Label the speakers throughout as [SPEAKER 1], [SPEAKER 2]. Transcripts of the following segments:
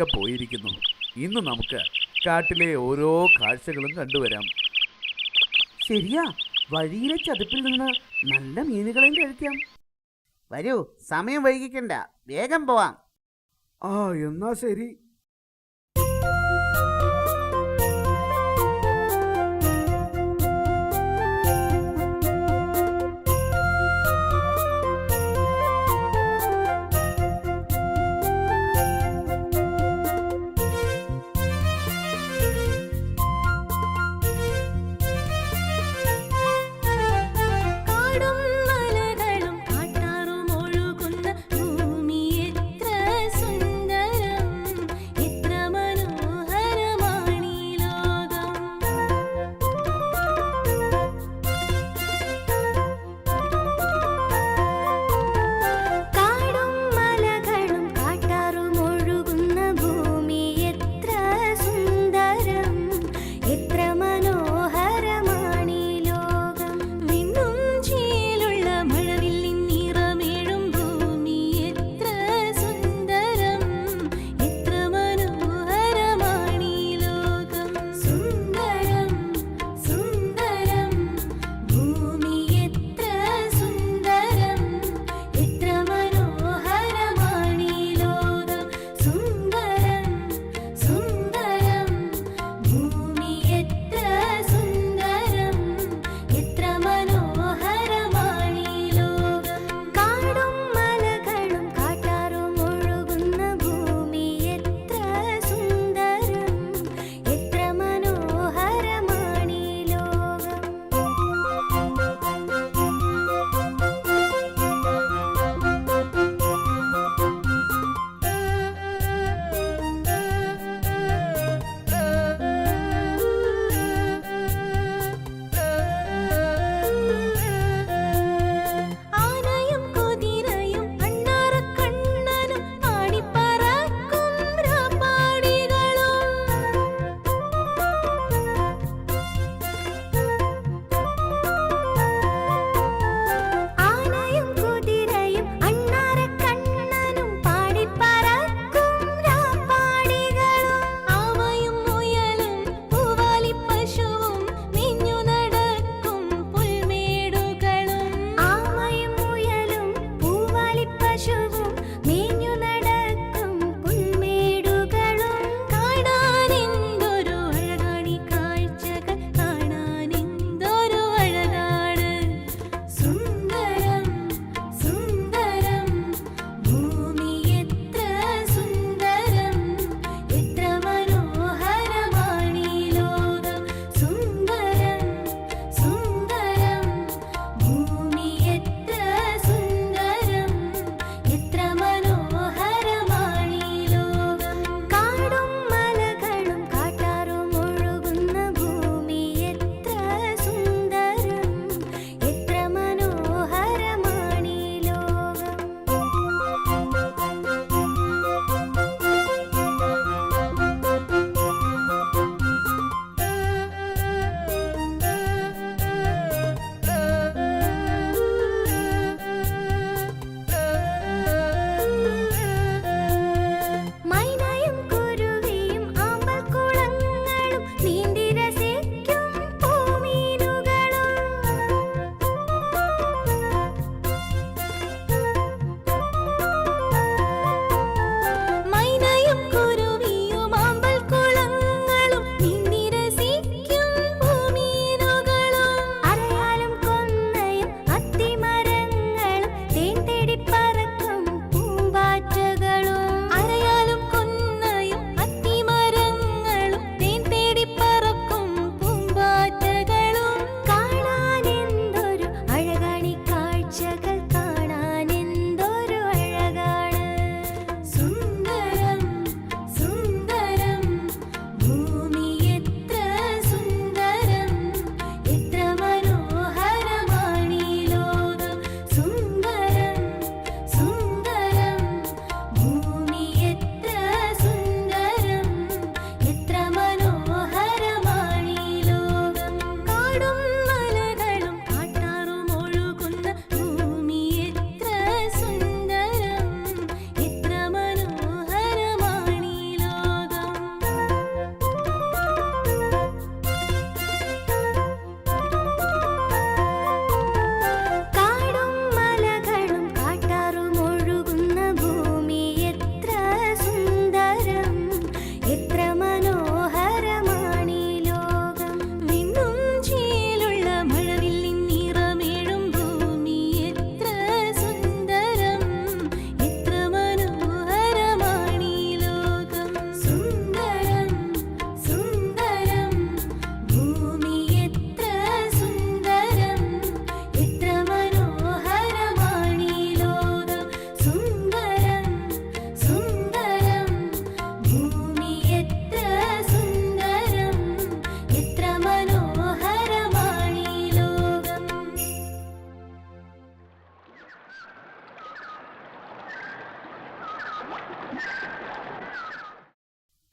[SPEAKER 1] മഴയൊക്കെ പോയിരിക്കുന്നു. ഇന്ന് നമുക്ക് കാട്ടിലെ ഓരോ കാഴ്ചകളും കണ്ടുവരാം.
[SPEAKER 2] ശരിയാ വഴിയിലെ ചതുപ്പിൽ നിന്ന് നല്ല മീനുകളെയും കഴിക്കാം. വരൂ സമയം വൈകിക്കണ്ട. വേഗം പോവാം.
[SPEAKER 1] ആ എന്നാ ശരി.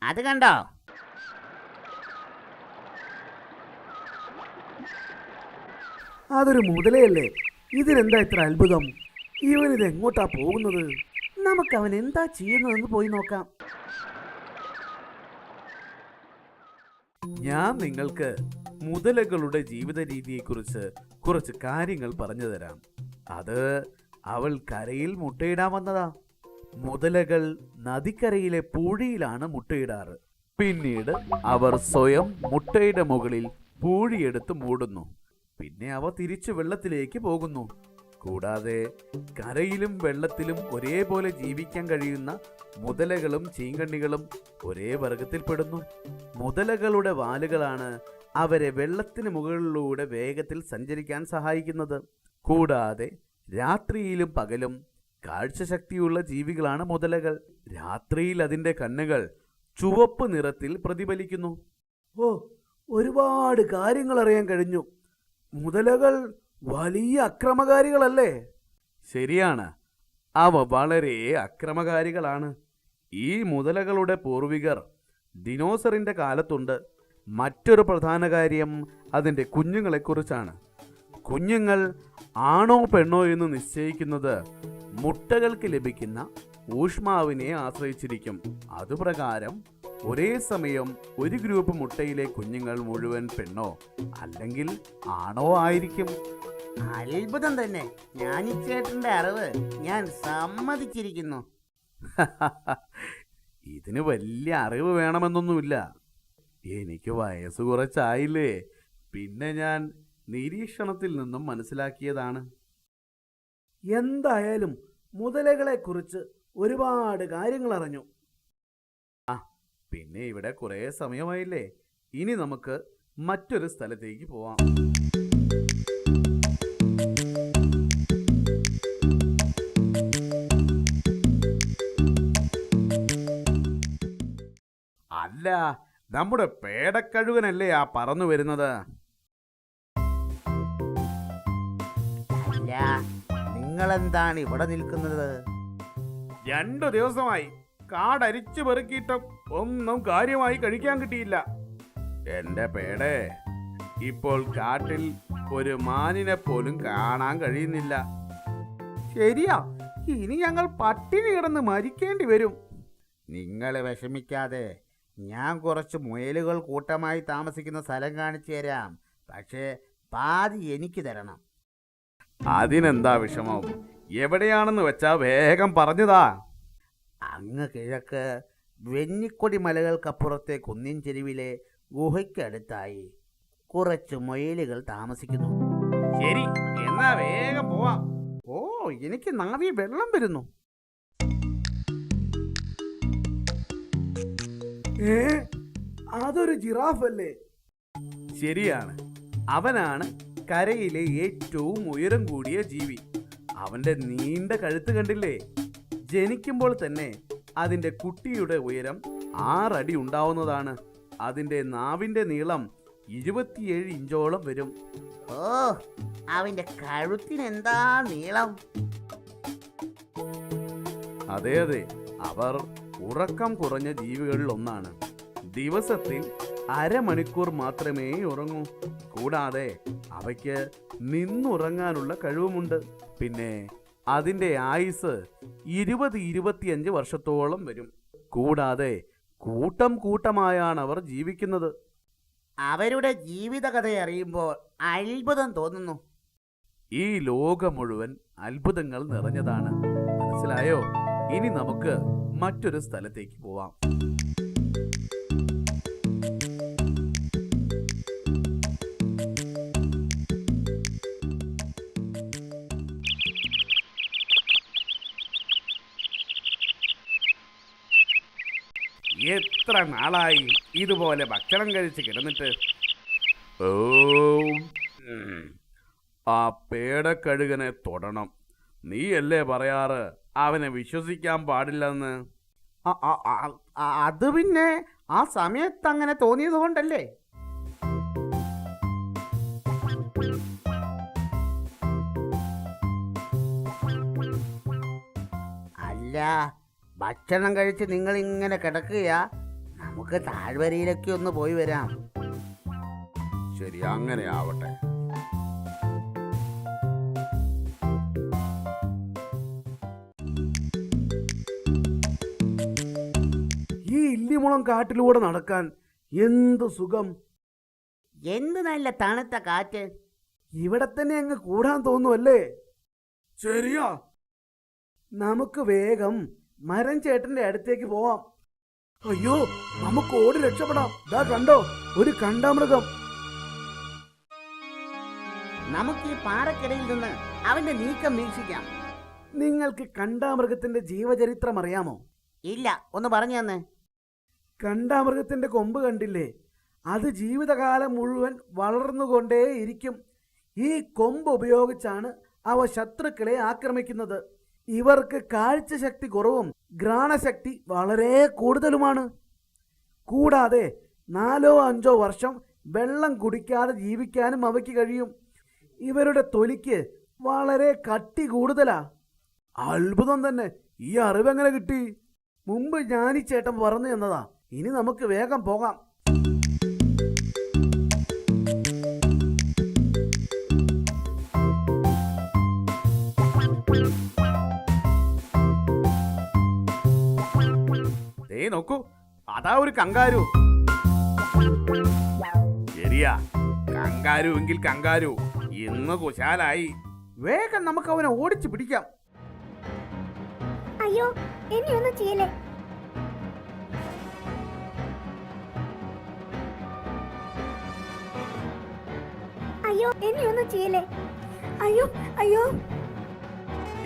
[SPEAKER 2] അത് കണ്ടോ?
[SPEAKER 1] അതൊരു മുതലയല്ലേ? ഇതിനെന്താ ഇത്ര അത്ഭുതം? ഇവൻ ഇത് എങ്ങോട്ടാ പോകുന്നത്?
[SPEAKER 2] നമുക്ക് അവൻ എന്താ ചെയ്യുന്നതെന്ന് പോയി നോക്കാം.
[SPEAKER 1] ഞാൻ നിങ്ങൾക്ക് മുതലകളുടെ ജീവിത രീതിയെക്കുറിച്ച് കുറച്ച് കാര്യങ്ങൾ പറഞ്ഞു തരാം. അത് അവൾ കരയിൽ മുട്ടയിടാൻ വന്നതാ. മുതലകൾ നദിക്കരയിലെ പൂഴിയിലാണ് മുട്ടയിടാറ്. പിന്നീട് അവർ സ്വയം മുട്ടയുടെ മുകളിൽ പൂഴിയെടുത്ത് മൂടുന്നു. പിന്നെ അവ തിരിച്ചു വെള്ളത്തിലേക്ക് പോകുന്നു. കൂടാതെ കരയിലും വെള്ളത്തിലും ഒരേപോലെ ജീവിക്കാൻ കഴിയുന്ന മുതലകളും ചീങ്കണ്ണികളും ഒരേ വർഗത്തിൽപ്പെടുന്നു മുതലകളുടെ വാലുകളാണ് അവരെ വെള്ളത്തിന് മുകളിലൂടെ വേഗത്തിൽ സഞ്ചരിക്കാൻ സഹായിക്കുന്നത്. കൂടാതെ രാത്രിയിലും പകലും കാഴ്ചശക്തിയുള്ള ജീവികളാണ് മുതലകൾ. രാത്രിയിൽ അതിന്റെ കണ്ണുകൾ ചുവപ്പ് നിറത്തിൽ പ്രതിഫലിക്കുന്നു. ഓ ഒരുപാട് കാര്യങ്ങൾ അറിയാൻ കഴിഞ്ഞു. മുതലകൾ വലിയ അക്രമകാരികളല്ലേ? ശരിയാണ്. അവ വളരെ അക്രമകാരികളാണ്. ഈ മുതലകളുടെ പൂർവികർ ദിനോസറിന്റെ കാലത്തുണ്ട്. മറ്റൊരു പ്രധാന കാര്യം അതിന്റെ കുഞ്ഞുങ്ങളെക്കുറിച്ചാണ്. കുഞ്ഞുങ്ങൾ ആണോ പെണ്ണോ എന്ന് നിശ്ചയിക്കുന്നത് മുട്ടകൾക്ക് ലഭിക്കുന്ന ഊഷ്മാവിനെ ആശ്രയിച്ചിരിക്കും. അതുപ്രകാരം ഒരേ സമയം ഒരു ഗ്രൂപ്പ് മുട്ടയിലെ കുഞ്ഞുങ്ങൾ മുഴുവൻ പെണ്ണോ അല്ലെങ്കിൽ ആണോ ആയിരിക്കും?
[SPEAKER 2] അത്ഭുതം തന്നെ. ഞാൻ ചേട്ടന്റെ അറിവ് ഞാൻ സമ്മതിച്ചിരിക്കുന്നു.
[SPEAKER 1] ഇതിന് വലിയ അറിവ് വേണമെന്നൊന്നുമില്ല. എനിക്ക് വയസ്സ് കുറച്ചായില്ലേ. പിന്നെ ഞാൻ നിരീക്ഷണത്തിൽ നിന്നും മനസ്സിലാക്കിയതാണ്. എന്തായാലും മുതലകളെക്കുറിച്ച് ഒരുപാട് കാര്യങ്ങൾ അറിഞ്ഞു ആ പിന്നെ ഇവിടെ കുറേ സമയമായില്ലേ. ഇനി നമുക്ക് മറ്റൊരു സ്ഥലത്തേക്ക് പോവാം. അല്ല നമ്മുടെ പേടക്കഴുകനല്ലേ ആ പറന്നു വരുന്നത്?
[SPEAKER 2] അല്ല. നിങ്ങളെന്താണ് ഇവിടെ നിൽക്കുന്നത്?
[SPEAKER 1] രണ്ടു ദിവസമായി കാടരിച്ചു പെറുക്കിയിട്ടും ഒന്നും കാര്യമായി കഴിക്കാൻ കിട്ടിയില്ല. എന്റെ പേടേ ഇപ്പോൾ കാട്ടിൽ ഒരു മാനിനെ പോലും കാണാൻ കഴിയുന്നില്ല. ശരിയാ ഇനി ഞങ്ങൾ പട്ടിണി കിടന്ന് മരിക്കേണ്ടി വരും.
[SPEAKER 2] നിങ്ങൾ വിഷമിക്കാതെ ഞാൻ കുറച്ച് മുയലുകൾ കൂട്ടമായി താമസിക്കുന്ന സ്ഥലം കാണിച്ചു തരാം. പക്ഷേ പാതി എനിക്ക് തരണം.
[SPEAKER 1] അതിനെന്താ വിഷമം? എവിടെയാണെന്ന് വെച്ചാ വേഗം പറഞ്ഞതാ.
[SPEAKER 2] അങ്ങ് കിഴക്ക് വെഞ്ഞിക്കൊടി മലകൾക്കപ്പുറത്തെ കുന്നിൻ ചെരുവിലെ ഗുഹയ്ക്കടുത്തായി കുറച്ച് മൊയിലുകൾ താമസിക്കുന്നു.
[SPEAKER 1] ശരി എന്നാ വേഗം പോവാം.
[SPEAKER 2] ഓ എനിക്ക് നാവി വെള്ളം വരുന്നു.
[SPEAKER 1] ഏ അതൊരു ജിറാഫ് അല്ലേ ശരിയാണ്. അവനാണ് കരയിലെ ഏറ്റവും ഉയരം കൂടിയ ജീവി. അവന്റെ നീണ്ട കഴുത്ത് കണ്ടില്ലേ? ജനിക്കുമ്പോൾ തന്നെ അതിന്റെ കുട്ടിയുടെ ഉയരം ആറടി ഉണ്ടാവുന്നതാണ്. അതിന്റെ നാവിന്റെ നീളം ഇരുപത്തിയേഴ് ഇഞ്ചോളം വരും.
[SPEAKER 2] ഓ അവന്റെ കഴുത്തിന് എന്താ നീളം?
[SPEAKER 1] അതെ അതെ. അവർ ഉറക്കം കുറഞ്ഞ ജീവികളിൽ ഒന്നാണ് ദിവസത്തിൽ അരമണിക്കൂർ മാത്രമേ ഉറങ്ങൂ. കൂടാതെ അവയ്ക്ക് നിന്നുറങ്ങാനുള്ള കഴിവുമുണ്ട്. പിന്നെ അതിന്റെ ആയുസ് ഇരുപത് ഇരുപത്തിയഞ്ച് വർഷത്തോളം വരും. കൂടാതെ കൂട്ടം കൂട്ടമായാണ് അവർ ജീവിക്കുന്നത്.
[SPEAKER 2] അവരുടെ ജീവിതകഥ അറിയുമ്പോൾ അത്ഭുതം തോന്നുന്നു.
[SPEAKER 1] ഈ ലോകം മുഴുവൻ അത്ഭുതങ്ങൾ നിറഞ്ഞതാണ്. മനസ്സിലായോ? ഇനി നമുക്ക് മറ്റൊരു സ്ഥലത്തേക്ക് പോവാം. എത്ര നാളായി ഇതുപോലെ ഭക്ഷണം കഴിച്ച് കിടന്നിട്ട്? ഓ. ആ പേടക്കഴുകനെ തൊടണം. നീയല്ലേ പറയാറ്? അവനെ വിശ്വസിക്കാൻ പാടില്ലെന്ന്.
[SPEAKER 2] അ- അ- അ- അ- അത് പിന്നെ ആ സമയത്ത് അങ്ങനെ തോന്നിയത് കൊണ്ടല്ലേ? അല്ല ഭക്ഷണം കഴിച്ച് നിങ്ങൾ ഇങ്ങനെ കിടക്കുകയാ? നമുക്ക് താഴ്വരയിലൊക്കെ ഒന്ന് പോയി വരാം.
[SPEAKER 1] ശരി അങ്ങനെ ആവട്ടെ. ഈ ഇല്ലിമുളം കാട്ടിലൂടെ നടക്കാൻ എന്ത് സുഖം?
[SPEAKER 2] എന്ത് നല്ല തണുത്ത കാറ്റ്?
[SPEAKER 1] ഇവിടെ തന്നെ അങ്ങ് കൂടാൻ തോന്നുമല്ലേ ശരിയാ. നമുക്ക് വേഗം മരം ചേട്ടന്റെ അടുത്തേക്ക് പോവാം. അയ്യോ നമുക്ക് ഓടി രക്ഷപ്പെടാം. ദാ കണ്ടോ ഒരു കണ്ടാമൃഗം.
[SPEAKER 2] നമുക്ക് ഈ പാറക്കിടയിൽ നിന്ന് അവന്റെ നീക്കം വീക്ഷിക്കാം.
[SPEAKER 1] നിങ്ങൾക്ക് കണ്ടാമൃഗത്തിന്റെ ജീവചരിത്രം അറിയാമോ?
[SPEAKER 2] ഇല്ല ഒന്ന് പറഞ്ഞു തന്നെ.
[SPEAKER 1] കണ്ടാമൃഗത്തിന്റെ കൊമ്പ് കണ്ടില്ലേ? അത് ജീവിതകാലം മുഴുവൻ വളർന്നുകൊണ്ടേയിരിക്കും. ഈ കൊമ്പ് ഉപയോഗിച്ചാണ് അവ ശത്രുക്കളെ ആക്രമിക്കുന്നത്. ഇവർക്ക് കാഴ്ചശക്തി കുറവും ഘ്രാണശക്തി വളരെ കൂടുതലുമാണ്. കൂടാതെ നാലോ അഞ്ചോ വർഷം വെള്ളം കുടിക്കാതെ ജീവിക്കാനും അവയ്ക്ക് കഴിയും. ഇവരുടെ തൊലിക്ക് വളരെ കട്ടി കൂടുതലാ. അത്ഭുതം തന്നെ. ഈ അറിവെങ്ങനെ കിട്ടി? മുമ്പ് ഞാനീ ചേട്ടൻ പറഞ്ഞു തന്നതാ. ഇനി നമുക്ക് വേഗം പോകാം. ദേ നോക്കൂ. അതാ ഒരു കങ്കാരു. ശരിയാ. കങ്കാരു എങ്കിൽ കങ്കാരു. ഇന്ന് കുശാലായി. വേഗം നമുക്ക് അവനെ ഓടിച്ചു പിടിക്കാം.
[SPEAKER 3] അയ്യോ എന്നെ ഒന്നും ചെയ്യലേ അയ്യോ എന്നെ ഒന്നും ചെയ്യലേ അയ്യോ അയ്യോ.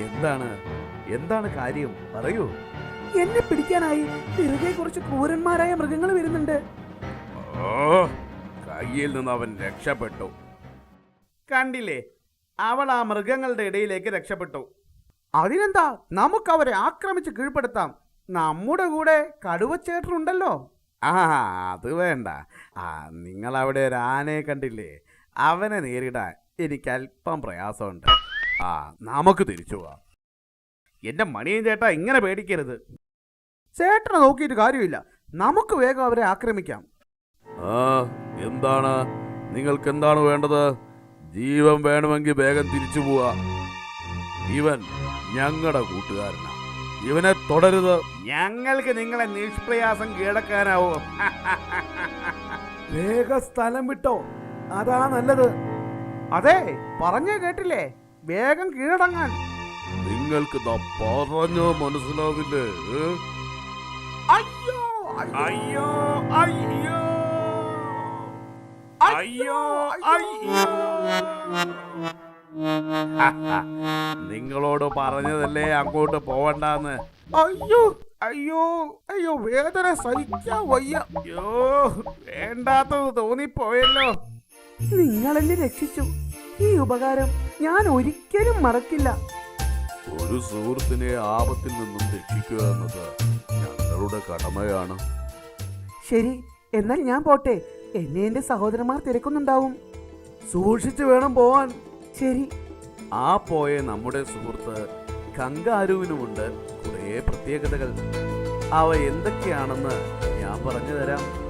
[SPEAKER 1] എന്താണ്? എന്താണ് കാര്യം? പറയൂ. എന്നെ പിടിക്കാനായി. തിരികെ കുറച്ച് ക്രൂരന്മാരായ മൃഗങ്ങൾ വരുന്നുണ്ട്. കയ്യിൽ നിന്ന് അവൻ രക്ഷപ്പെട്ടു. കണ്ടില്ലേ? അവൾ ആ മൃഗങ്ങളുടെ ഇടയിലേക്ക് രക്ഷപ്പെട്ടു. അതിനെന്താ? നമുക്ക് അവരെ ആക്രമിച്ച് കീഴ്പ്പെടുത്താം. നമ്മുടെ കൂടെ കടുവച്ചേട്ടനുണ്ടല്ലോ. ആ അത് വേണ്ട. ആ നിങ്ങൾ അവിടെ ഒരു ആനയെ കണ്ടില്ലേ? അവനെ നേരിടാൻ എനിക്ക് അല്പം പ്രയാസമുണ്ട്. ആ നമുക്ക് തിരിച്ചു പോവാം. എന്റെ മണിയൻ ചേട്ടാ ഇങ്ങനെ പേടിക്കരുത്. ചേട്ടനെ നോക്കിയിട്ട് കാര്യമില്ല. നമുക്ക് വേഗം അവരെ ആക്രമിക്കാം.
[SPEAKER 4] ആ എന്താണ്? നിങ്ങൾക്ക് എന്താണ് വേണ്ടത്? ജീവൻ വേണമെങ്കിൽ വേഗം തിരിച്ചു പോവാ. ഇവൻ ഞങ്ങളുടെ കൂട്ടുകാരനാണ് ഇവനെ തുടരുത്.
[SPEAKER 1] ഞങ്ങൾക്ക് നിങ്ങളെ നിഷ്പ്രയാസം കീഴടക്കാനാവോ? വേഗ സ്ഥലം വിട്ടോ. അതാ നല്ലത്. അതെ പറഞ്ഞേ കേട്ടില്ലേ? വേഗം കീഴടങ്ങാൻ.
[SPEAKER 4] നിങ്ങൾക്ക് പറഞ്ഞോ മനസ്സിലാവില്ലേ?
[SPEAKER 1] അയ്യോ അയ്യോ. അയ്യോ അയ്യോ. അയ്യോ നിങ്ങളോട് പറഞ്ഞതല്ലേ അങ്ങോട്ട് പോവണ്ടെന്ന്? അയ്യോ അയ്യോ അയ്യോ വേദന സഹിക്കാ വയ്യ. അയ്യോ വേണ്ടാത്തത് തോന്നിപ്പോയല്ലോ. നിങ്ങളെന്നെ രക്ഷിച്ചു. ഈ ഉപകാരം ഞാൻ ഒരിക്കലും മറക്കില്ല.
[SPEAKER 4] ഒരു സുഹൃത്തിനെ ആപത്തിൽ നിന്നും രക്ഷിക്കുക എന്നത് ഞങ്ങളുടെ കടമയാണ്.
[SPEAKER 1] ശരി എന്നാൽ ഞാൻ പോട്ടെ. എന്നെ എന്റെ സഹോദരന്മാർ തിരക്കുന്നുണ്ടാവും. സൂക്ഷിച്ചു വേണം പോവാൻ. ശരി. ആ പോയ നമ്മുടെ സുഹൃത്ത് കങ്കാരുവിനുമുണ്ട് കുറേ പ്രത്യേകതകൾ. അവ എന്തൊക്കെയാണെന്ന് ഞാൻ പറഞ്ഞു തരാം.